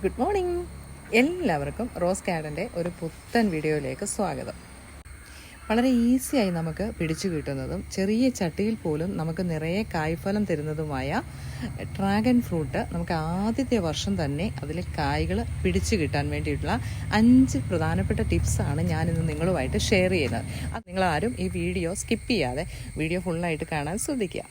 Good morning. എല്ലാവർക്കും Rose കാഡന്റെ ഒരു പുത്തൻ വീഡിയോയിലേക്ക് സ്വാഗതം. വളരെ ഈസിയായി നമുക്ക് പിടിച്ചു കിട്ടുന്നതും ചെറിയ ചട്ടിയിൽ പോലും നമുക്ക് നിറയെ കായ്ഫലം തരുന്നതുമായ ഡ്രാഗൺ ഫ്രൂട്ട് നമുക്ക് ആദ്യത്തെ വർഷം തന്നെ അതിൽ കായ്കൾ പിടിച്ചു കിട്ടാൻ വേണ്ടിയിട്ടുള്ള അഞ്ച് പ്രധാനപ്പെട്ട ടിപ്സാണ് ഞാനിന്ന് നിങ്ങളുമായിട്ട് ഷെയർ ചെയ്യുന്നത്. അത് നിങ്ങളാരും ഈ വീഡിയോ സ്കിപ്പ് ചെയ്യാതെ വീഡിയോ ഫുള്ളായിട്ട് കാണാൻ ശ്രദ്ധിക്കുക.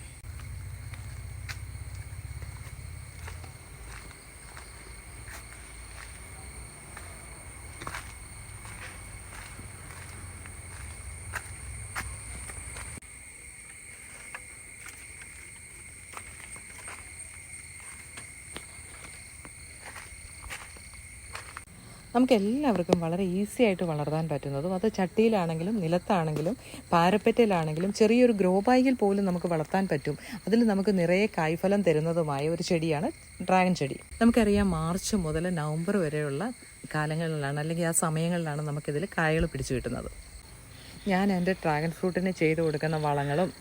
നമുക്ക് എല്ലാവർക്കും വളരെ ഈസി ആയിട്ട് വളർത്താൻ പറ്റുന്നതും അത് ചട്ടിയിലാണെങ്കിലും നിലത്താണെങ്കിലും പാരപ്പറ്റയിലാണെങ്കിലും ചെറിയൊരു ഗ്രോ ബാഗിൽ പോലും നമുക്ക് വളർത്താൻ പറ്റും. അതിൽ നമുക്ക് നിറയെ കായ്ഫലം തരുന്നതുമായ ഒരു ചെടിയാണ് ഡ്രാഗൺ ചെടി. നമുക്കറിയാം മാർച്ച് മുതൽ നവംബർ വരെയുള്ള കാലങ്ങളിലാണ് അല്ലെങ്കിൽ ആ സമയങ്ങളിലാണ് നമുക്കിതിൽ കായകൾ പിടിച്ചു കിട്ടുന്നത്. ഞാൻ എന്റെ ഡ്രാഗൺ ഫ്രൂട്ടിന് ചെയ്തു കൊടുക്കുന്ന വളങ്ങളും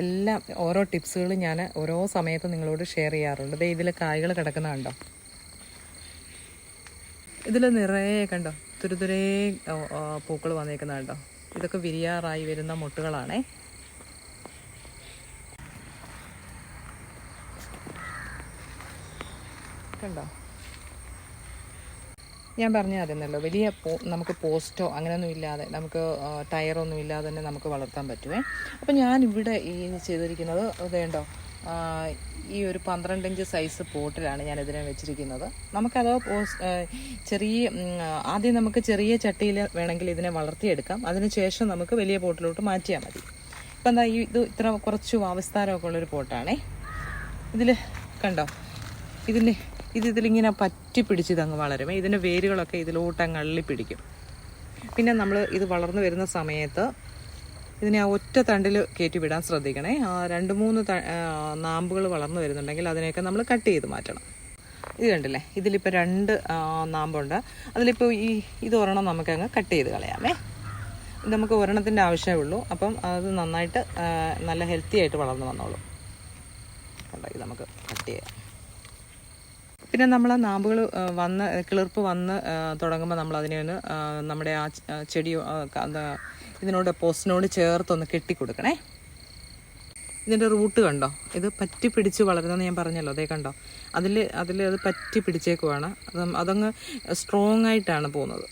എല്ലാം ഓരോ ടിപ്സുകളും ഞാൻ ഓരോ സമയത്തും നിങ്ങളോട് ഷെയർ ചെയ്യാറുണ്ട്. ഇതിൽ കായകൾ കിടക്കുന്ന കണ്ടോ ഇതിൽ നിറയെ കണ്ടോ? തുരുതുരേ പൂക്കൾ വന്നേക്കുന്ന കണ്ടോ? ഇതൊക്കെ വിരിയാറായി വരുന്ന മുട്ടുകളാണേ. കണ്ടോ? ഞാൻ പറഞ്ഞായിരുന്നല്ലോ വലിയ പോ നമുക്ക് പോസ്റ്റോ അങ്ങനെയൊന്നും ഇല്ലാതെ നമുക്ക് ടയറൊന്നും ഇല്ലാതെ തന്നെ നമുക്ക് വളർത്താൻ പറ്റുമേ അപ്പം ഞാനിവിടെ ഈ ചെയ്തിരിക്കുന്നത് അതേണ്ടോ ഈ ഒരു പന്ത്രണ്ട് ഇഞ്ച് സൈസ് പോട്ടിലാണ് ഞാൻ ഇതിനെ വെച്ചിരിക്കുന്നത്. നമുക്കത് ചെറിയ ആദ്യം നമുക്ക് ചെറിയ ചട്ടിയിൽ വേണമെങ്കിൽ ഇതിനെ വളർത്തിയെടുക്കാം. അതിനുശേഷം നമുക്ക് വലിയ പോട്ടിലോട്ട് മാറ്റിയാൽ മതി. ഇപ്പം എന്താ ഈ ഇത് ഇത്ര കുറച്ച് വാവിസ്താരമൊക്കെ ഉള്ളൊരു പോട്ടാണേ. ഇതിൽ കണ്ടോ? ഇതിന് ഇത് ഇതിലിങ്ങനെ പറ്റി പിടിച്ച് ഇതങ്ങ് വളരും. ഇതിന്റെ വേരുകളൊക്കെ ഇതിലോട്ട് അള്ളി പിടിക്കും പിന്നെ നമ്മൾ ഇത് വളർന്നു വരുന്ന സമയത്ത് ഇതിനെ ആ ഒറ്റ തണ്ടിൽ കയറ്റി വിടാൻ ശ്രദ്ധിക്കണേ. ആ രണ്ട് മൂന്ന് നാമ്പുകൾ വളർന്നു വരുന്നുണ്ടെങ്കിൽ അതിനെയൊക്കെ നമ്മൾ കട്ട് ചെയ്ത് മാറ്റണം. ഇത് കണ്ടില്ലേ? ഇതിലിപ്പോൾ രണ്ട് നാമ്പുണ്ട്. അതിലിപ്പോൾ ഈ ഇത് ഒരെണ്ണം നമുക്കങ്ങ് കട്ട് ചെയ്ത് കളയാമേ. നമുക്ക് ഒരെണ്ണത്തിന്റെ ആവശ്യമേ ഉള്ളൂ. അപ്പം അത് നന്നായിട്ട് നല്ല ഹെൽത്തി ആയിട്ട് വളർന്നു വന്നോളൂ. ഇത് നമുക്ക് കട്ട് ചെയ്യാം. പിന്നെ നമ്മൾ ആ നാമ്പുകൾ വന്ന് കിളിർപ്പ് വന്ന് തുടങ്ങുമ്പോൾ നമ്മൾ അതിനെ ഒന്ന് നമ്മുടെ ആ ചെടി ഇതിനോട് പോസ്റ്റിനോട് ചേർത്തൊന്ന് കെട്ടിക്കൊടുക്കണേ. ഇതിന്റെ റൂട്ട് കണ്ടോ? ഇത് പറ്റി പിടിച്ച് വളരുന്നതെന്ന് ഞാൻ പറഞ്ഞല്ലോ അതേ കണ്ടോ? അതിൽ അതിൽ അത് പറ്റി പിടിച്ചേക്കുവാണ് അത് അതങ്ങ് സ്ട്രോങ് ആയിട്ടാണ് പോകുന്നത്.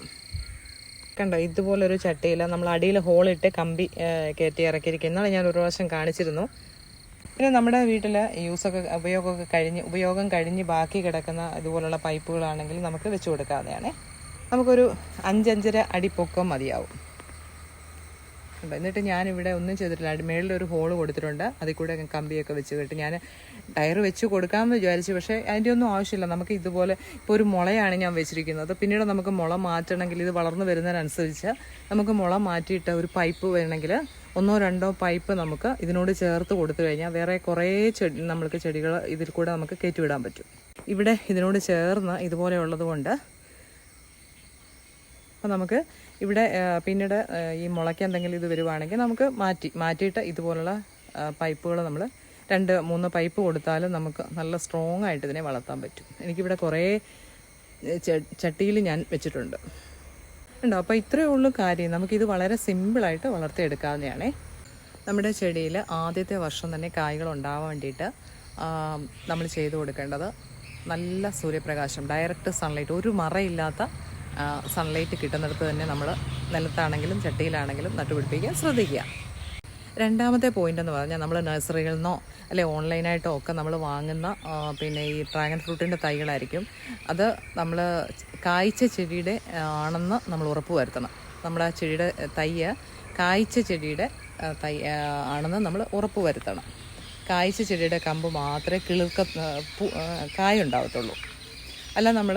കണ്ടോ? ഇതുപോലൊരു ചട്ടിയിൽ നമ്മൾ അടിയിൽ ഹോളിട്ട് കമ്പി കയറ്റി ഇറക്കിയിരിക്കുന്ന. ഞാൻ ഒരു പ്രാവശ്യം കാണിച്ചിരുന്നു. പിന്നെ നമ്മുടെ വീട്ടിൽ യൂസൊക്കെ ഉപയോഗമൊക്കെ കഴിഞ്ഞ് ഉപയോഗം കഴിഞ്ഞ് ബാക്കി കിടക്കുന്ന ഇതുപോലുള്ള പൈപ്പുകളാണെങ്കിൽ നമുക്ക് വെച്ച് കൊടുക്കാതെയാണ് നമുക്കൊരു അഞ്ചഞ്ചര അടി പൊക്കം മതിയാവും. ഉണ്ട്. എന്നിട്ട് ഞാനിവിടെ ഒന്നും ചെയ്തിട്ടില്ല. മേളിലൊരു ഹോൾ കൊടുത്തിട്ടുണ്ട്. അതിൽ കൂടെ കമ്പിയൊക്കെ വെച്ച് കെട്ടി ഞാൻ ടയർ വെച്ച് കൊടുക്കാമെന്ന് വിചാരിച്ചു. പക്ഷേ അതിന്റെ ഒന്നും ആവശ്യമില്ല. നമുക്ക് ഇതുപോലെ ഇപ്പോൾ ഒരു മുളയാണ് ഞാൻ വെച്ചിരിക്കുന്നത്. പിന്നീട് നമുക്ക് മുള മാറ്റണമെങ്കിൽ ഇത് വളർന്നു വരുന്നതിനനുസരിച്ച് നമുക്ക് മുള മാറ്റിയിട്ട് ഒരു പൈപ്പ് വേണമെങ്കിൽ ഒന്നോ രണ്ടോ പൈപ്പ് നമുക്ക് ഇതിനോട് ചേർത്ത് കൊടുത്തു കഴിഞ്ഞാൽ വേറെ കുറേ ചെടി നമ്മൾക്ക് ചെടികൾ ഇതിൽ കൂടെ നമുക്ക് കയറ്റിവിടാൻ പറ്റും. ഇവിടെ ഇതിനോട് ചേർന്ന് ഇതുപോലെയുള്ളത് കൊണ്ട് അപ്പോൾ നമുക്ക് ഇവിടെ പിന്നീട് ഈ മുളയ്ക്ക് എന്തെങ്കിലും ഇത് വരുവാണെങ്കിൽ നമുക്ക് മാറ്റി മാറ്റിയിട്ട് ഇതുപോലുള്ള പൈപ്പുകൾ നമ്മൾ രണ്ട് മൂന്ന് പൈപ്പ് കൊടുത്താലും നമുക്ക് നല്ല സ്ട്രോങ് ആയിട്ട് ഇതിനെ വളർത്താൻ പറ്റും. എനിക്കിവിടെ കുറേ ചട്ടിയിൽ ഞാൻ വെച്ചിട്ടുണ്ട്. ഉണ്ടോ? അപ്പോൾ ഇത്രയേ ഉള്ളൂ കാര്യം. നമുക്കിത് വളരെ സിമ്പിളായിട്ട് വളർത്തിയെടുക്കാവുന്നതാണേ. നമ്മുടെ ചെടിയിൽ ആദ്യത്തെ വർഷം തന്നെ കായ്കൾ ഉണ്ടാവാൻ വേണ്ടിയിട്ട് നമ്മൾ ചെയ്തു കൊടുക്കേണ്ടത് നല്ല സൂര്യപ്രകാശം ഡയറക്റ്റ് സൺലൈറ്റ് ഒരു മറയില്ലാത്ത സൺലൈറ്റ് കിട്ടുന്നിടത്ത് തന്നെ നമ്മൾ നിലത്താണെങ്കിലും ചട്ടിയിലാണെങ്കിലും നട്ടുപിടിപ്പിക്കാൻ ശ്രദ്ധിക്കുക. രണ്ടാമത്തെ പോയിന്റ് എന്ന് പറഞ്ഞാൽ നമ്മൾ നഴ്സറികളിൽ നിന്നോ അല്ലെ ഓൺലൈനായിട്ടോ ഒക്കെ നമ്മൾ വാങ്ങുന്ന പിന്നെ ഈ ഡ്രാഗൺ ഫ്രൂട്ടിന്റെ തൈകളായിരിക്കും. അത് നമ്മൾ കായ്ച്ച ചെടിയുടെ ആണെന്ന് നമ്മൾ ഉറപ്പ് വരുത്തണം. നമ്മുടെ ആ ചെടിയുടെ തൈ കായ്ച്ച ചെടിയുടെ തൈ ആണെന്ന് നമ്മൾ ഉറപ്പ് വരുത്തണം. കായ്ച്ച ചെടിയുടെ കമ്പ് മാത്രമേ കിളിർക്ക കായ ഉണ്ടാവത്തുള്ളൂ. അല്ല നമ്മൾ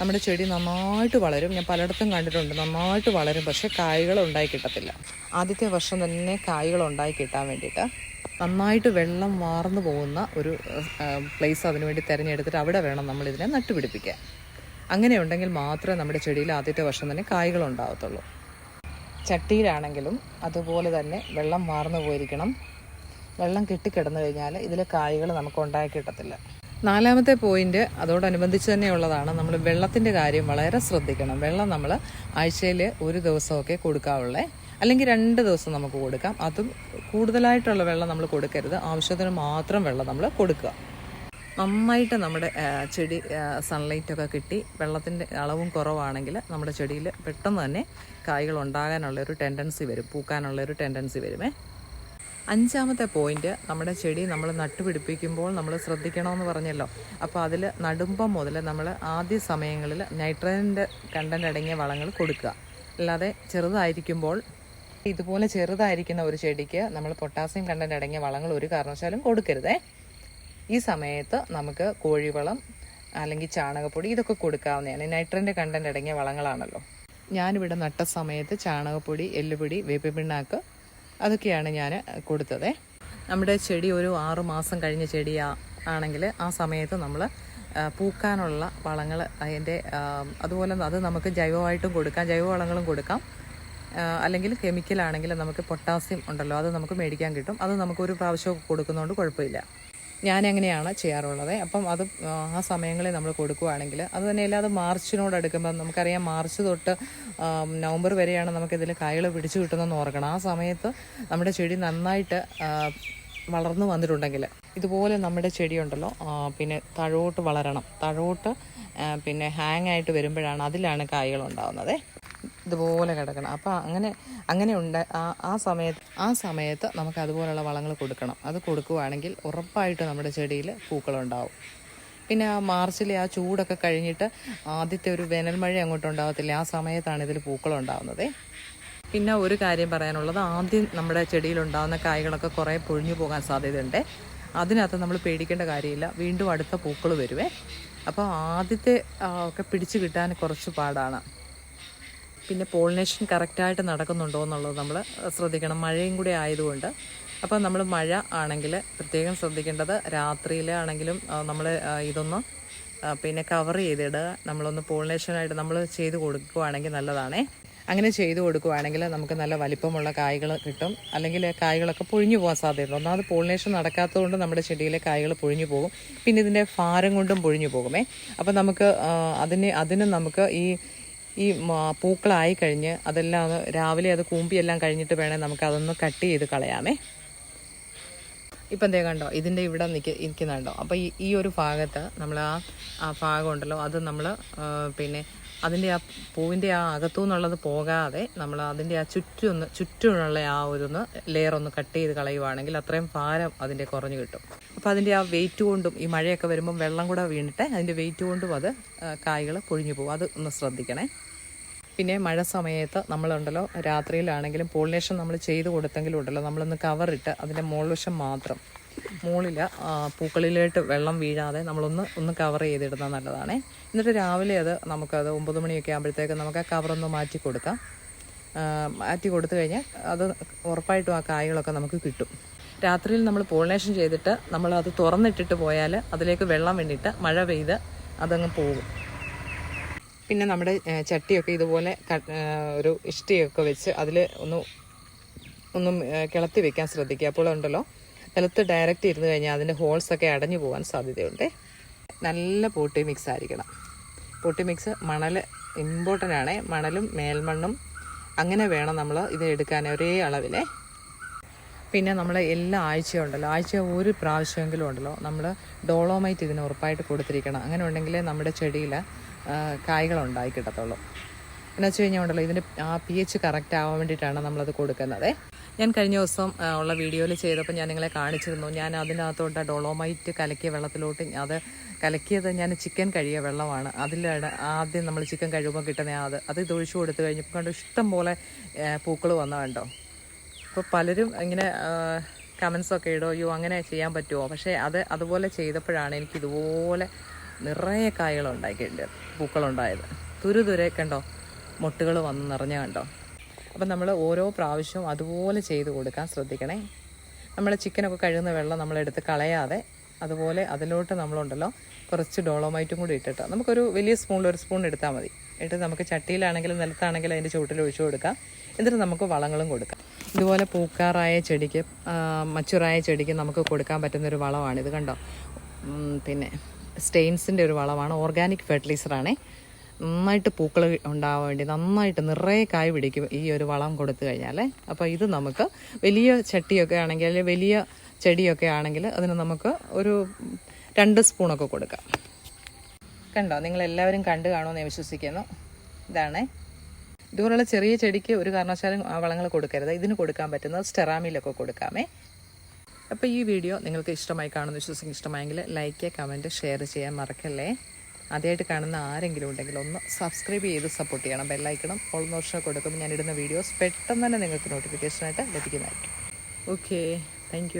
നമ്മുടെ ചെടി നന്നായിട്ട് വളരും. ഞാൻ പലയിടത്തും കണ്ടിട്ടുണ്ട് നന്നായിട്ട് വളരും. പക്ഷേ കായ്കൾ ഉണ്ടായി കിട്ടത്തില്ല. ആദ്യത്തെ വർഷം തന്നെ കായ്കൾ ഉണ്ടായി കിട്ടാൻ വേണ്ടിയിട്ട്. നന്നായിട്ട് വെള്ളം വാർന്നു പോകുന്ന ഒരു പ്ലേസ് അതിനുവേണ്ടി തിരഞ്ഞെടുത്തിട്ട് അവിടെ വേണം നമ്മൾ ഇതിനെ നട്ടുപിടിപ്പിക്കാൻ. അങ്ങനെ ഉണ്ടെങ്കിൽ മാത്രമേ നമ്മുടെ ചെടിയിൽ ആദ്യത്തെ വർഷം തന്നെ കായ്കൾ ഉണ്ടാകത്തുള്ളൂ ചട്ടിയിലാണെങ്കിലും അതുപോലെ തന്നെ വെള്ളം വാർന്നു പോയിരിക്കണം. വെള്ളം കെട്ടിക്കിടന്നു കഴിഞ്ഞാൽ ഇതിലെ കായ്കൾ നമുക്ക് ഉണ്ടായി കിട്ടത്തില്ല. നാലാമത്തെ പോയിന്റ് അതോടനുബന്ധിച്ച് തന്നെയുള്ളതാണ് നമ്മൾ വെള്ളത്തിന്റെ കാര്യം വളരെ ശ്രദ്ധിക്കണം. വെള്ളം നമ്മൾ ആഴ്ചയിൽ ഒരു ദിവസമൊക്കെ കൊടുക്കാവുള്ളേ. അല്ലെങ്കിൽ രണ്ട് ദിവസം നമുക്ക് കൊടുക്കാം. അതും കൂടുതലായിട്ടുള്ള വെള്ളം നമ്മൾ കൊടുക്കരുത്. ആവശ്യത്തിന് മാത്രം വെള്ളം നമ്മൾ കൊടുക്കുക. നന്നായിട്ട് നമ്മുടെ ചെടി സൺലൈറ്റൊക്കെ കിട്ടി. വെള്ളത്തിന്റെ അളവും കുറവാണെങ്കിൽ നമ്മുടെ ചെടിയിൽ പെട്ടെന്ന് തന്നെ കായ്കൾ ഒരു ടെൻഡൻസി വരും. പൂക്കാനുള്ള ഒരു ടെൻഡൻസി വരുമേ. അഞ്ചാമത്തെ പോയിന്റ് നമ്മുടെ ചെടി നമ്മൾ നട്ടുപിടിപ്പിക്കുമ്പോൾ നമ്മൾ ശ്രദ്ധിക്കണമെന്ന് പറഞ്ഞല്ലോ. അപ്പോൾ അതിൽ നടുമ്പം മുതൽ നമ്മൾ ആദ്യ സമയങ്ങളിൽ നൈട്രജന്റെ കണ്ടന്റ് അടങ്ങിയ വളങ്ങൾ കൊടുക്കുക. അല്ലാതെ ചെറുതായിരിക്കുമ്പോൾ ഇതുപോലെ ചെറുതായിരിക്കുന്ന ഒരു ചെടിക്ക് നമ്മൾ പൊട്ടാസ്യം കണ്ടന്റ് അടങ്ങിയ വളങ്ങൾ ഒരു കാരണവശാലും കൊടുക്കരുതേ. ഈ സമയത്ത് നമുക്ക് കോഴിവളം അല്ലെങ്കിൽ ചാണകപ്പൊടി ഇതൊക്കെ കൊടുക്കാവുന്നതാണ്. നൈട്രന്റെ കണ്ടന്റ് അടങ്ങിയ വളങ്ങളാണല്ലോ. ഞാനിവിടെ നട്ട സമയത്ത് ചാണകപ്പൊടി എല്ലുപൊടി വേപ്പിപ്പിണ്ണാക്ക് അതൊക്കെയാണ് ഞാൻ കൊടുത്തത്. നമ്മുടെ ചെടി ഒരു ആറുമാസം കഴിഞ്ഞ ചെടിയാ ആണെങ്കിൽ ആ സമയത്ത് നമ്മൾ പൂക്കാനുള്ള വളങ്ങൾ അതിന്റെ അതുപോലെ അത് നമുക്ക് ജൈവമായിട്ടും കൊടുക്കാം ജൈവ വളങ്ങളും കൊടുക്കാം അല്ലെങ്കിൽ കെമിക്കലാണെങ്കിൽ നമുക്ക് പൊട്ടാസ്യം ഉണ്ടല്ലോ അത് നമുക്ക് മേടിക്കാൻ കിട്ടും. അത് നമുക്കൊരു പ്രാവശ്യം കൊടുക്കുന്നതുകൊണ്ട് കുഴപ്പമില്ല. ഞാൻ അങ്ങനെയാണ് ചെയ്യാറുള്ളത്? അപ്പം അത് ആ, സമയങ്ങളിൽ നമ്മൾ കൊടുക്കുകയാണെങ്കിൽ അത് തന്നെയല്ല അത് മാർച്ചിനോട് അടുക്കുമ്പോൾ നമുക്കറിയാം മാർച്ച് തൊട്ട് നവംബർ വരെയാണ് നമുക്കിതിൽ കായകൾ പിടിച്ചു കിട്ടുന്നതെന്ന് ഓർക്കണം. ആ സമയത്ത് നമ്മുടെ ചെടി നന്നായിട്ട് വളർന്നു വന്നിട്ടുണ്ടെങ്കിൽ ഇതുപോലെ നമ്മുടെ ചെടിയുണ്ടല്ലോ പിന്നെ താഴോട്ട് വളരണം. താഴോട്ട് പിന്നെ ഹാങ് ആയിട്ട് വരുമ്പോഴാണ് അതിലാണ് കായ്കൾ ഉണ്ടാവുന്നത്. ഇതുപോലെ കിടക്കണം. അപ്പോൾ അങ്ങനെ അങ്ങനെ ഉണ്ട്. ആ ആ സമയത്ത് ആ സമയത്ത് നമുക്ക് അതുപോലുള്ള വളങ്ങൾ കൊടുക്കണം. അത് കൊടുക്കുവാണെങ്കിൽ ഉറപ്പായിട്ട് നമ്മുടെ ചെടിയിൽ പൂക്കളുണ്ടാവും. പിന്നെ ആ മാർച്ചിലെ ആ ചൂടൊക്കെ കഴിഞ്ഞിട്ട് ആദ്യത്തെ ഒരു വേനൽമഴ അങ്ങോട്ട് ഉണ്ടാകത്തില്ല ആ സമയത്താണ് ഇതിൽ പൂക്കളുണ്ടാവുന്നത്. പിന്നെ ഒരു കാര്യം പറയാനുള്ളത്. ആദ്യം നമ്മുടെ ചെടിയിൽ ഉണ്ടാകുന്ന കായ്കളൊക്കെ കുറേ പൊഴിഞ്ഞു പോകാൻ സാധ്യതയുണ്ട്. അതിനകത്ത് നമ്മൾ പേടിക്കേണ്ട കാര്യമില്ല. വീണ്ടും അടുത്ത പൂക്കൾ വരുവേ. അപ്പോൾ ആദ്യത്തെ ഒക്കെ പിടിച്ചു കിട്ടാൻ കുറച്ച് പാടാണ്. പിന്നെ പോളിനേഷൻ കറക്റ്റായിട്ട് നടക്കുന്നുണ്ടോ എന്നുള്ളത് നമ്മൾ ശ്രദ്ധിക്കണം. മഴയും കൂടി ആയതുകൊണ്ട്. അപ്പോൾ നമ്മൾ മഴ ആണെങ്കിൽ പ്രത്യേകം ശ്രദ്ധിക്കേണ്ടത് രാത്രിയിലാണെങ്കിലും നമ്മൾ ഇതൊന്ന് പിന്നെ കവർ ചെയ്തിടുക. നമ്മളൊന്ന് പോളിനേഷനായിട്ട് നമ്മൾ ചെയ്ത് കൊടുക്കുകയാണെങ്കിൽ നല്ലതാണേ. അങ്ങനെ ചെയ്തു കൊടുക്കുകയാണെങ്കിൽ നമുക്ക് നല്ല വലിപ്പമുള്ള കായ്കൾ കിട്ടും. അല്ലെങ്കിൽ കായ്കളൊക്കെ പൊഴിഞ്ഞു പോകാൻ സാധ്യതയുണ്ട്. ഒന്നാമത് പോളിനേഷൻ നടക്കാത്തതുകൊണ്ട് നമ്മുടെ ചെടിയിലെ കായ്കൾ പൊഴിഞ്ഞു പോകും. പിന്നെ ഇതിന്റെ ഭാരം കൊണ്ടും പൊഴിഞ്ഞു പോകുമേ. അപ്പോൾ നമുക്ക് അതിന് അതിന് നമുക്ക് ഈ ഈ പൂക്കളായി കഴിഞ്ഞ് അതെല്ലാം രാവിലെ അത് കൂമ്പിയെല്ലാം കഴിഞ്ഞിട്ട് വേണേൽ നമുക്ക് അതൊന്ന് കട്ട് ചെയ്ത് കളയാമേ. ഇപ്പം എന്തേ കണ്ടോ? ഇതിന്റെ ഇവിടെ നിൽക്ക നിൽക്കുന്നുണ്ടോ അപ്പോൾ ഈ ഈ ഒരു ഭാഗത്ത് നമ്മൾ ആ ആ ഭാഗം ഉണ്ടല്ലോ അത് നമ്മൾ പിന്നെ അതിന്റെ ആ പൂവിന്റെ ആ അകത്തു നിന്നുള്ളത് പോകാതെ നമ്മൾ അതിന്റെ ആ ചുറ്റും ഒന്ന് ചുറ്റുമുള്ള ആ ഒരു ഒന്ന് ലെയർ ഒന്ന് കട്ട് ചെയ്ത് കളയുവാണെങ്കിൽ അത്രയും ഭാരം അതിന്റെ കുറഞ്ഞു കിട്ടും. അപ്പോൾ അതിന്റെ ആ വെയിറ്റ് കൊണ്ടും ഈ മഴയൊക്കെ വരുമ്പം വെള്ളം കൂടെ വീണിട്ട് അതിന്റെ വെയിറ്റ് കൊണ്ടും അത് കായ്കൾ പൊഴിഞ്ഞു പോകും. അത് ഒന്ന് ശ്രദ്ധിക്കണേ. പിന്നെ മഴ സമയത്ത് നമ്മളുണ്ടല്ലോ രാത്രിയിലാണെങ്കിലും പോളിനേഷൻ നമ്മൾ ചെയ്ത് കൊടുത്തെങ്കിലും ഉണ്ടല്ലോ നമ്മളൊന്ന് കവറിട്ട് അതിന്റെ മുകൾവശം മാത്രം മുകളിൽ പൂക്കളിലോട്ട് വെള്ളം വീഴാതെ നമ്മളൊന്ന് ഒന്ന് കവർ ചെയ്തിടുന്നത് നല്ലതാണേ. എന്നിട്ട് രാവിലെ അത് നമുക്കത് ഒമ്പത് മണിയൊക്കെ ആകുമ്പോഴത്തേക്ക് നമുക്ക് ആ കവറൊന്ന് മാറ്റി കൊടുക്കാം. മാറ്റി കൊടുത്തു കഴിഞ്ഞാൽ അത് ഉറപ്പായിട്ടും ആ കായ്കളൊക്കെ നമുക്ക് കിട്ടും. രാത്രിയിൽ നമ്മൾ പോളിനേഷൻ ചെയ്തിട്ട് നമ്മൾ അത് തുറന്നിട്ടിട്ട് പോയാൽ അതിലേക്ക് വെള്ളം വേണ്ടിയിട്ട് മഴ പെയ്ത് അതങ്ങ് പോകും. പിന്നെ നമ്മുടെ ചട്ടിയൊക്കെ ഇതുപോലെ ഒരു ഇഷ്ടിയൊക്കെ വെച്ച് അതിൽ ഒന്ന് ഒന്ന് കിളത്തി വെക്കാൻ ശ്രദ്ധിക്കുക. അപ്പോൾ ഉണ്ടല്ലോ നിലത്ത് ഡയറക്റ്റ് ഇരുന്ന് കഴിഞ്ഞാൽ അതിന്റെ ഹോൾസൊക്കെ അടഞ്ഞു പോകാൻ സാധ്യതയുണ്ട്. നല്ല പോട്ടി മിക്സ് ആയിരിക്കണം. പോട്ടി മിക്സ് മണൽ ഇമ്പോർട്ടന്റ് ആണ്. മണലും മേൽമണ്ണും അങ്ങനെ വേണം നമ്മൾ ഇത് എടുക്കാൻ ഒരേ അളവിലെ. പിന്നെ നമ്മൾ എല്ലാ ആഴ്ചയും ഉണ്ടല്ലോ ആഴ്ച ഒരു പ്രാവശ്യമെങ്കിലും ഉണ്ടല്ലോ നമ്മൾ ഡോളോമൈറ്റ് ഇതിന് ഉറപ്പായിട്ട് കൊടുത്തിരിക്കണം. അങ്ങനെ ഉണ്ടെങ്കിൽ നമ്മുടെ ചെടിയിൽ കായ്കൾ ഉണ്ടായി കിട്ടത്തുള്ളൂ. എന്നു വെച്ച് കഴിഞ്ഞാൽ ഉണ്ടല്ലോ ഇതിന്റെ ആ പി എച്ച് കറക്റ്റ് ആവാൻ വേണ്ടിയിട്ടാണ് നമ്മളത് കൊടുക്കുന്നത്. ഞാൻ കഴിഞ്ഞ ദിവസം ഉള്ള വീഡിയോയിൽ ചെയ്തപ്പോൾ ഞാൻ നിങ്ങളെ കാണിച്ചിരുന്നു. ഞാൻ അതിനകത്തോട്ട് ഡോളോമൈറ്റ് കലക്കിയ വെള്ളത്തിലോട്ട് അത് കലക്കിയത് ഞാൻ ചിക്കൻ കഴിയ വെള്ളമാണ്. അതിലാണ് ആദ്യം നമ്മൾ ചിക്കൻ കഴിയുമ്പോൾ കിട്ടുന്ന അത്. അത് ഇത് ഒഴിച്ചു കൊടുത്തു കഴിഞ്ഞപ്പോൾ കണ്ടു ഇഷ്ടം പോലെ പൂക്കൾ വന്ന കണ്ടോ. അപ്പോൾ പലരും ഇങ്ങനെ കമൻസൊക്കെ ഇടോ അയ്യോ അങ്ങനെ ചെയ്യാൻ പറ്റുമോ പക്ഷേ അത് അതുപോലെ ചെയ്തപ്പോഴാണ് എനിക്ക് ഇതുപോലെ നിറയെ കായകൾ ഉണ്ടാക്കിയിട്ടുണ്ട് പൂക്കളുണ്ടായത്. തുരുതുരെ കണ്ടോ? മുട്ടുകൾ വന്ന് നിറഞ്ഞ കണ്ടോ? അപ്പം നമ്മൾ ഓരോ പ്രാവശ്യവും അതുപോലെ ചെയ്ത് കൊടുക്കാൻ ശ്രദ്ധിക്കണേ. നമ്മൾ ചിക്കനൊക്കെ കഴുകുന്ന വെള്ളം നമ്മളെടുത്ത് കളയാതെ അതുപോലെ അതിലോട്ട് നമ്മളുണ്ടല്ലോ കുറച്ച് ഡോളോമൈറ്റും കൂടി ഇട്ടിട്ട്. നമുക്കൊരു വലിയ സ്പൂണിൽ ഒരു സ്പൂൺ എടുത്താൽ മതി. ഇട്ട് നമുക്ക് ചട്ടിയിലാണെങ്കിലും നിലത്താണെങ്കിലും അതിന്റെ ചുവട്ടിൽ ഒഴിച്ചു കൊടുക്കാം. എന്നിട്ട് നമുക്ക് വളങ്ങളും കൊടുക്കാം. ഇതുപോലെ പൂക്കാറായ ചെടിക്ക് മച്ചുറായ ചെടിക്ക് നമുക്ക് കൊടുക്കാൻ പറ്റുന്നൊരു വളമാണ്. ഇത് കണ്ടോ? പിന്നെ സ്റ്റെയിൻസിന്റെ ഒരു വളമാണ്. ഓർഗാനിക് ഫെർട്ടിലൈസറാണേ നന്നായിട്ട് പൂക്കൾ ഉണ്ടാവാൻ വേണ്ടി നന്നായിട്ട് നിറയെ കായ് പിടിക്കും ഈ ഒരു വളം കൊടുത്തു കഴിഞ്ഞാൽ അപ്പോൾ ഇത് നമുക്ക് വലിയ ചട്ടിയൊക്കെ ആണെങ്കിൽ അല്ലെങ്കിൽ വലിയ ചെടിയൊക്കെ ആണെങ്കിൽ അതിന് നമുക്ക് ഒരു രണ്ട് സ്പൂണൊക്കെ കൊടുക്കാം. കണ്ടോ? നിങ്ങളെല്ലാവരും കണ്ടു കാണുമെന്ന് ഞാൻ വിശ്വസിക്കുന്നു. ഇതാണേ. ഇതുപോലുള്ള ചെറിയ ചെടിക്ക് ഒരു കാരണവശാലും വളങ്ങൾ കൊടുക്കരുത്. ഇതിന് കൊടുക്കാൻ പറ്റുന്നത് സ്റ്റെറാമിലൊക്കെ കൊടുക്കാമേ. അപ്പോൾ ഈ വീഡിയോ നിങ്ങൾക്ക് ഇഷ്ടമായി കാണുന്നു വിശ്വസിക്കും ഇഷ്ടമായെങ്കിൽ ലൈക്ക് കമന്റ് ഷെയർ ചെയ്യാൻ മറക്കല്ലേ? ആദ്യമായിട്ട് കാണുന്ന ആരെങ്കിലും ഉണ്ടെങ്കിൽ ഒന്ന് സബ്സ്ക്രൈബ് ചെയ്ത് സപ്പോർട്ട് ചെയ്യണം. ബെല്ലൈക്കണം ഓൾ നോഷൻ കൊടുക്കുമ്പോൾ ഞാൻ ഇടുന്ന വീഡിയോസ് പെട്ടെന്ന് തന്നെ നിങ്ങൾക്ക് നോട്ടിഫിക്കേഷനായിട്ട് ലഭിക്കുന്നതായിരിക്കും. Okay thank